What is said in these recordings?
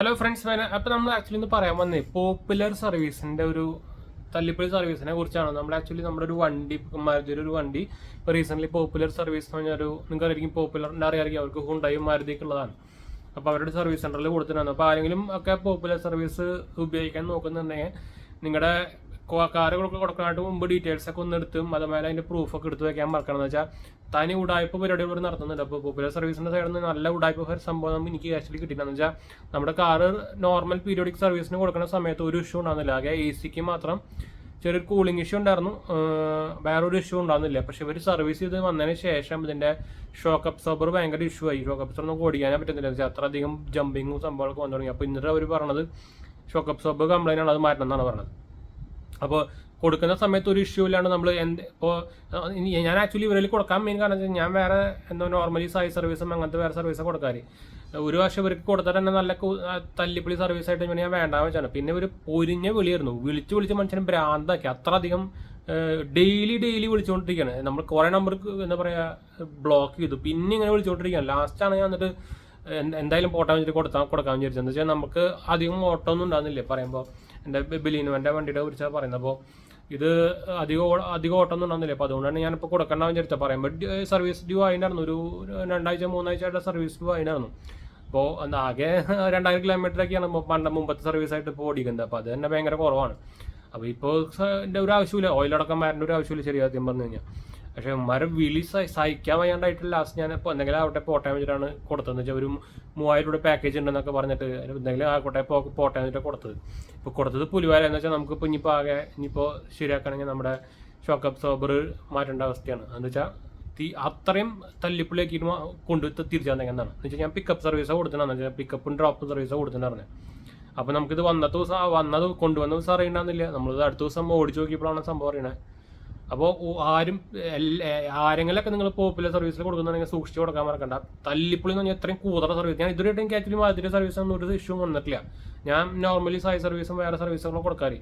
Hello friends അപ്പോൾ നമ്മൾ actually ഇന്ന് പറയാൻ വന്നേ പോപ്പുലർ സർവീസിന്റെ ഒരു തല്ലിപ്പള്ളി സർവീസിനെ കുറിച്ചാണ്. നമ്മൾ ആക്ച്വലി നമ്മുടെ ഒരു വണ്ടി മാരുതിയുടെ ഒരു വണ്ടി ഇപ്പോൾ റീസെന്റ്ലി പോപ്പുലർ സർവീസ് എന്ന് പറഞ്ഞാൽ ഒരു നിങ്ങൾക്ക് നിങ്ങൾക്കായിരിക്കും പോപ്പുലർ അറിയാമായിരിക്കും അവർക്ക് ഹുണ്ടായും മാരുതിയൊക്കെ ഉള്ളതാണ്. അപ്പോൾ അവരുടെ സർവീസ് സെന്ററിൽ കൊടുത്തിട്ടുണ്ട് അപ്പോൾ ആരെങ്കിലും ഒക്കെ പോപ്പുലർ സർവീസ് ഉപയോഗിക്കാൻ നോക്കുന്നുണ്ടെങ്കിൽ നിങ്ങളുടെ കാറുകളൊക്കെ കൊടുക്കാനായിട്ട് മുമ്പ് ഡീറ്റെയിൽസ് ഒക്കെ ഒന്ന് എടുത്തും അതുപോലെ പ്രൂഫ് ഒക്കെ എടുത്ത് വെക്കാൻ മറക്കണം. എന്ന് വെച്ചാൽ തനി ഉടായ്പ പരിപാടികൾ ഇവിടെ നടത്തുന്നുണ്ട്. അപ്പോൾ പോപ്പുലർ സർവീസിന്റെ സൈഡിൽ നിന്ന് നല്ല ഉടായ്പ സംഭവം എനിക്ക് ആക്ച്വലി കിട്ടിയില്ലെന്ന് വെച്ചാൽ നമ്മുടെ കാറ് നോർമൽ പീരിയോഡിക് സർവീസിന് കൊടുക്കുന്ന സമയത്ത് ഒരു ഇഷ്യൂ ഉണ്ടാകുന്നില്ല ആകെ എ സിക്ക് മാത്രം ചെറിയൊരു കൂളിംഗ് ഇഷ്യൂ ഉണ്ടായിരുന്നു. വേറൊരു ഇഷ്യൂ ഉണ്ടാകുന്നില്ല പക്ഷെ ഇവർ സർവീസ് ചെയ്ത് വന്നതിന് ശേഷം ഇതിന്റെ ഷോക്ക് അബ്സോർബർ ഭയങ്കര ഇഷ്യൂ ആയി. ഷോക്ക് അബ്സോർബർ നമുക്ക് ഓടിക്കാനേ പറ്റുന്നില്ല അത്ര അധികം ജമ്പിങ്ങും സംഭവങ്ങളൊക്കെ വന്നു തുടങ്ങി. അപ്പോൾ ഇന്നിട്ട് അവർ പറഞ്ഞത് ഷോക്ക് അബ്സോർബർ കംപ്ലൈന്റ് ആണ്. അത് മാറ്റണം എന്നാണ് പറഞ്ഞത്. അപ്പോൾ കൊടുക്കുന്ന സമയത്ത് ഒരു ഇഷ്യൂ ഇല്ലാണ്ട് നമ്മൾ എന്ത് ഇപ്പോൾ ഞാൻ ആക്ച്വലി ഇവരിൽ കൊടുക്കാൻ മെയിൻ കാരണം വെച്ചാൽ ഞാൻ വേറെ എന്തോ നോർമലി സായി സർവീസും അങ്ങനത്തെ വേറെ സർവീസും കൊടുക്കാറ്. ഒരു വർഷം ഇവർക്ക് കൊടുത്തിട്ട് തന്നെ നല്ല തല്ലിപ്പൊളി സർവീസ് ആയിട്ട് ഞാൻ വേണ്ടാന്ന് വെച്ചാണ്. പിന്നെ ഒരു പൊരിഞ്ഞ വിളിയായിരുന്നു. വിളിച്ച് വിളിച്ച് മനുഷ്യനെ ഭ്രാന്താക്കി. അത്ര അധികം ഡെയിലി ഡെയിലി വിളിച്ചുകൊണ്ടിരിക്കുകയാണ് നമ്മൾ കുറേ നമ്പർക്ക് എന്താ പറയുക ബ്ലോക്ക് ചെയ്തു. പിന്നെ ഇങ്ങനെ വിളിച്ചുകൊണ്ടിരിക്കുകയാണ് ലാസ്റ്റാണ് ഞാൻ എന്നിട്ട് എന്തായാലും പോട്ടാൻ വെച്ചിട്ട് കൊടുത്താൽ കൊടുക്കാൻ വിചാരിച്ചത് എന്ന് വെച്ചാൽ നമുക്ക് അധികം ഓട്ടം ഒന്നും ഉണ്ടാകുന്നില്ലേ പറയുമ്പോൾ എന്റെ ബിലീനുവന്റെ വണ്ടിയുടെ കുറിച്ചാണ് പറയുന്നത്. അപ്പോൾ ഇത് അധികം അധികം ഓട്ടം ഒന്നും ഉണ്ടാകുന്നില്ല അപ്പോൾ അതുകൊണ്ടാണ് ഞാനിപ്പോൾ കൊടുക്കണ്ടെന്ന് വിചാരിച്ചത്. പറയുമ്പോൾ സർവീസ് ഡ്യൂ ആയിട്ടായിരുന്നു ഒരു രണ്ടാഴ്ച മൂന്നാഴ്ച ആയിട്ട് സർവീസ് ഡ്യൂ ആയിരുന്നു അപ്പോൾ ആകെ രണ്ടായിരം കിലോമീറ്ററൊക്കെയാണ് പണ്ട് മുമ്പത്തെ സർവീസ് ആയിട്ട് ഇപ്പോൾ ഓടിക്കുന്നത്. അപ്പോൾ അത് തന്നെ ഭയങ്കര കുറവാണ്. അപ്പോൾ ഇപ്പോൾ എന്റെ ഒരു ആവശ്യമില്ല ഓയിലടക്കം വരേണ്ട ഒരു ആവശ്യമില്ല ശരിയാദ്യം പറഞ്ഞു കഴിഞ്ഞാൽ പക്ഷേ മരം വിളി സഹി- സഹിക്കാൻ വയ്യാണ്ടായിട്ട് ലാസ്റ്റ് ഞാൻ ഇപ്പോൾ എന്തെങ്കിലും ആവട്ടെ പോട്ടെ വെച്ചിട്ടാണ് കൊടുത്തതെന്ന് വെച്ചാൽ ഒരു മൂവായിരം രൂപ പാക്കേജ് ഉണ്ടെന്നൊക്കെ പറഞ്ഞിട്ട് എന്തെങ്കിലും ആകട്ടെ പോ പോട്ടെ വെച്ചിട്ട് കൊടുത്തത്. ഇപ്പോൾ കൊടുത്തത് പുലിവാല എന്ന് വെച്ചാൽ നമുക്ക് ഇപ്പോൾ ഇനിയിപ്പോൾ ആകെ ഇനിയിപ്പോൾ ശരിയാക്കണമെങ്കിൽ നമ്മുടെ ഷോക്ക് അബ്സോർബർ മാറ്റേണ്ട അവസ്ഥയാണ്. എന്ന് വെച്ചാൽ തീ അത്രയും തല്ലിപ്പുള്ളിയാക്കിയിട്ട് കൊണ്ടു തിരിച്ചു തന്നെന്നാണ് എന്ന് വെച്ചാൽ ഞാൻ പിക്കപ്പ് സർവീസ് കൊടുത്തിട്ടാണ് വെച്ചാൽ പിക്കപ്പും ഡ്രോപ്പും സർവീസ് കൊടുത്തിട്ടുണ്ടായിരുന്നത് അപ്പോൾ നമുക്കിത് വന്നത്തെ ദിവസം വന്നത് കൊണ്ടുവന്ന ദിവസം അറിയണമെന്നില്ല നമ്മളിത് അടുത്ത ദിവസം ഓടിച്ചു നോക്കിയപ്പോഴാണ് സംഭവം അറിയണത് അപ്പോൾ ആരും ആരെങ്കിലൊക്കെ നിങ്ങൾ പോപ്പുലർ സർവീസിൽ കൊടുക്കുന്നുണ്ടെങ്കിൽ സൂക്ഷിച്ച് കൊടുക്കാൻ മറക്കണ്ട. തല്ലിപ്പുളി എന്ന് പറഞ്ഞാൽ ഇത്രയും കൂതറ സർവീസ് ഞാൻ ഇതുവരെയായിട്ട് എനിക്ക് ആക്ച്വലി മാതിരി സർവീസ് ഒന്നും ഒരു ഇഷ്യൂ വന്നിട്ടില്ല. ഞാൻ നോർമലി സായി സർവീസും വേറെ സർവീസുകളും കൊടുക്കാറ്.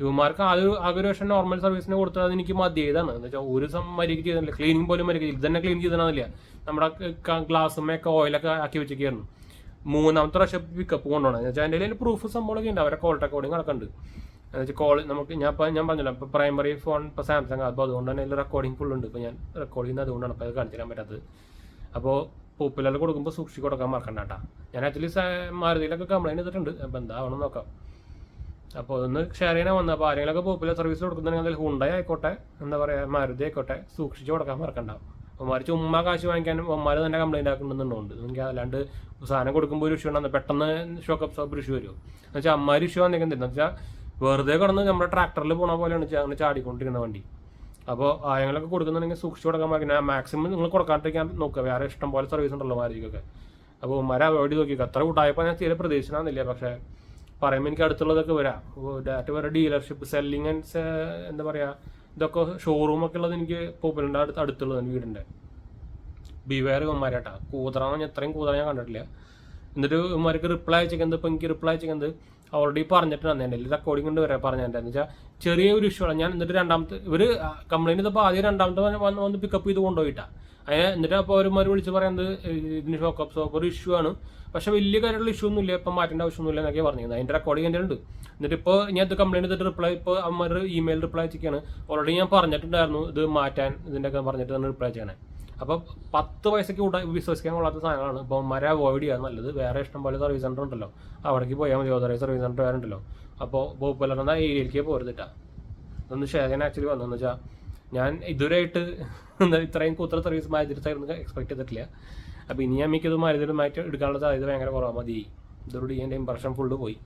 ഇവന്മാർക്ക് അത് ആകെ ഒരു വർഷം നോർമൽ സർവീസിന് കൊടുത്തത് എനിക്ക് മതിയതാണ്. എന്ന് വെച്ചാൽ ഒരു സം മര്യാദ ചെയ്തില്ല ക്ലീനിങ് പോലും മര്യാദ ഇത് തന്നെ ക്ലീൻ ചെയ്തതാണെന്നില്ല നമ്മുടെ ഗ്ലാസ്സുമൊക്കെ ഓയിലൊക്കെ ആക്കി വെച്ചിരിക്കുന്നു മൂന്നാമത്തെ പ്രാവശ്യം പിക്കപ്പ് കൊണ്ടുപോകണം. എന്ന് വെച്ചാൽ എന്റെ പ്രൂഫ് സംഭവമൊക്കെ ഉണ്ട്. അവരെ കോൾ റെക്കോർഡിങ് നടക്കുന്നുണ്ട് കോൾ നമുക്ക് ഞാൻ ഇപ്പോൾ ഞാൻ പറഞ്ഞല്ലോ ഇപ്പോൾ പ്രൈമറി ഫോൺ ഇപ്പോൾ സാംസങ് അപ്പോൾ അതുകൊണ്ട് തന്നെ അതിൽ റെക്കോർഡിംഗ് ഫുൾ ഉണ്ട്. ഇപ്പോൾ ഞാൻ റെക്കോർഡ് ചെയ്യുന്നത് അതുകൊണ്ടാണ് അപ്പോൾ അത് കാണിച്ചു തരാൻ പറ്റാത്തത്. അപ്പോൾ പോപ്പുലറിൽ കൊടുക്കുമ്പോൾ സൂക്ഷിച്ച് കൊടുക്കാൻ മറക്കണ്ട കേട്ടോ. ഞാൻ ആക്ച്വലി മാരുതിയിലൊക്കെ കംപ്ലൈന്റ് ചെയ്തിട്ടുണ്ട് അപ്പോൾ എന്താവണം നോക്കാം. അപ്പോൾ ഒന്ന് ഷെയർ ചെയ്യാൻ വന്നത് അപ്പോൾ ആരെങ്കിലൊക്കെ പോപ്പുലർ സർവീസ് കൊടുക്കുന്നുണ്ടെങ്കിൽ അതിൽ ഹുണ്ടായി ആയിക്കോട്ടെ എന്താ പറയുക മാരുതി ആയിക്കോട്ടെ സൂക്ഷിച്ച് കൊടുക്കാൻ മറക്കണ്ട. ഒമാർ ചുമ്മാ കാശ് വാങ്ങിക്കാനും ഒമാർ തന്നെ കംപ്ലൈന്റ് ആക്കുന്നുണ്ടുണ്ട് എനിക്ക് അല്ലാണ്ട് സാധനം കൊടുക്കുമ്പോൾ ഒരു ഇഷ്യൂ ഉണ്ടാകുന്നത് പെട്ടെന്ന് ഷോക്ക് ഒരു ഇഷ്യൂ വരുമോ എന്ന് വെച്ചാൽ അമ്മാര് ഇഷ്യൂ വന്നിരിക്കുന്നത് എന്ന് വെച്ചാൽ വെറുതെ കിടന്ന് നമ്മുടെ ട്രാക്ടറിൽ പോണ പോലെയാണ് അങ്ങനെ ചാടിക്കൊണ്ടിരിക്കുന്ന വണ്ടി. അപ്പോൾ ആയങ്ങളൊക്കെ കൊടുക്കുന്നുണ്ടെങ്കിൽ സൂക്ഷിച്ച് കൊടുക്കാൻ പറ്റില്ല മാക്സിമം നിങ്ങൾ കൊടുക്കാണ്ടിരിക്കാൻ നോക്കുക. വേറെ ഇഷ്ടം പോലെ സർവീസ് ഉണ്ടല്ലോ മാരിക്കൊക്കെ അപ്പോൾ ഉമ്മാരെ അവോയ്ഡ് നോക്കി അത്ര കൂട്ടായപ്പോൾ ഞാൻ തീരെ പ്രതീക്ഷിക്കണമെന്നില്ല പക്ഷേ പറയുമ്പോൾ എനിക്ക് അടുത്തുള്ളതൊക്കെ വരാം. ഡയറക്റ്റ് വേറെ ഡീലർഷിപ്പ് സെല്ലിങ് ആൻഡ് എന്താ പറയുക ഇതൊക്കെ ഷോറൂം ഒക്കെ ഉള്ളത് എനിക്ക് പോപ്പുലറിന്റെ അടുത്ത് അടുത്തുള്ളത് വീടിന്റെ ബിവേർ ഇവന്മാരാട്ടാ കൂതറാന്ന് എത്രയും കൂതറ ഞാൻ കണ്ടിട്ടില്ല. എന്നിട്ട് ഇവന്മാർക്ക് റിപ്ലൈ അയച്ചേക്കുന്നത് ഇപ്പം എനിക്ക് റിപ്ലൈ അയച്ചേക്കുന്നത് ഓൾറെഡി പറഞ്ഞിട്ടുണ്ട് എന്റെ റെക്കോർഡിംഗ് ഉണ്ട് വരെ പറഞ്ഞിട്ടുണ്ടായിരുന്നു വെച്ചാൽ ചെറിയ ഒരു ഇഷ്യൂ ആണ്. ഞാൻ എന്നിട്ട് രണ്ടാമത്തെ ഇവർ കംപ്ലൈന്റ് ചെയ്തപ്പോൾ ആദ്യം രണ്ടാമത്തെ വന്ന് വന്ന് പിക്കപ്പ് ചെയ്ത് കൊണ്ടുപോയിട്ടാണ് അതിന് എന്നിട്ട് അപ്പോൾ അവർമാർ വിളിച്ച് പറയുന്നത് ഇതിന് ഷോക്ക് അപ്പ് ഒരു ഇഷ്യൂ ആണ്. പക്ഷേ വലിയ കാര്യമുള്ള ഇഷ്യൂ ഒന്നുമില്ല. ഇപ്പം മാറ്റേണ്ട ആവശ്യമൊന്നുമില്ല എന്നൊക്കെ പറഞ്ഞത് അതിന്റെ റെക്കോർഡിംഗ് എന്റെ ഉണ്ട് എന്നിട്ട് ഇപ്പോൾ ഞാൻ ഇത് കംപ്ലൈന്റ് ചെയ്തിട്ട് റിപ്ലൈ ഇപ്പോൾ അമ്മ ഇമെയിൽ റിപ്ലൈ അയച്ചിരിക്കുകയാണ്. ഓൾറെഡി ഞാൻ പറഞ്ഞിട്ടുണ്ടായിരുന്നു ഇത് മാറ്റാൻ ഇതിന്റെയൊക്കെ പറഞ്ഞിട്ട് തന്നെ റിപ്ലൈ ചെയ്യണേ അപ്പോൾ പത്ത് പൈസയ്ക്ക് കൂടെ വിശ്വസിക്കാൻ കൊള്ളാത്ത സാധനങ്ങളാണ്. അമ്മമാരെ അവോയ്ഡ് ചെയ്യാൻ നല്ലത്. വേറെ ഇഷ്ടം പോലെ സർവീസ് സെന്റർ ഉണ്ടല്ലോ. അവിടേക്ക് പോയാൽ മതി. ഓതറൈസ് സർവീസ് സെന്റർ വേറെ ഉണ്ടല്ലോ അപ്പോൾ പോപ്പുലർ എന്ന ഏരിയയിലേക്ക് പോരുന്നിട്ടാ ഇതൊന്ന് ശേഖരൻ ആക്ച്വലി വന്നതെന്ന് വെച്ചാൽ ഞാൻ ഇതുവരെയായിട്ട് ഇത്രയും കൂത്ര സർവീസ് മാരുതിരുത്തായിരുന്നു എക്സ്പെക്ട് ചെയ്തിട്ടില്ല. അപ്പോൾ ഇനി ഞാൻ മിക്കതും മാറ്റി എടുക്കാനുള്ള സാധ്യത ഭയങ്കര കുറവാണ് മതി. ഇതോടുകൂടി എന്റെ ഇമ്പ്രഷൻ ഫുള്ള് പോയി.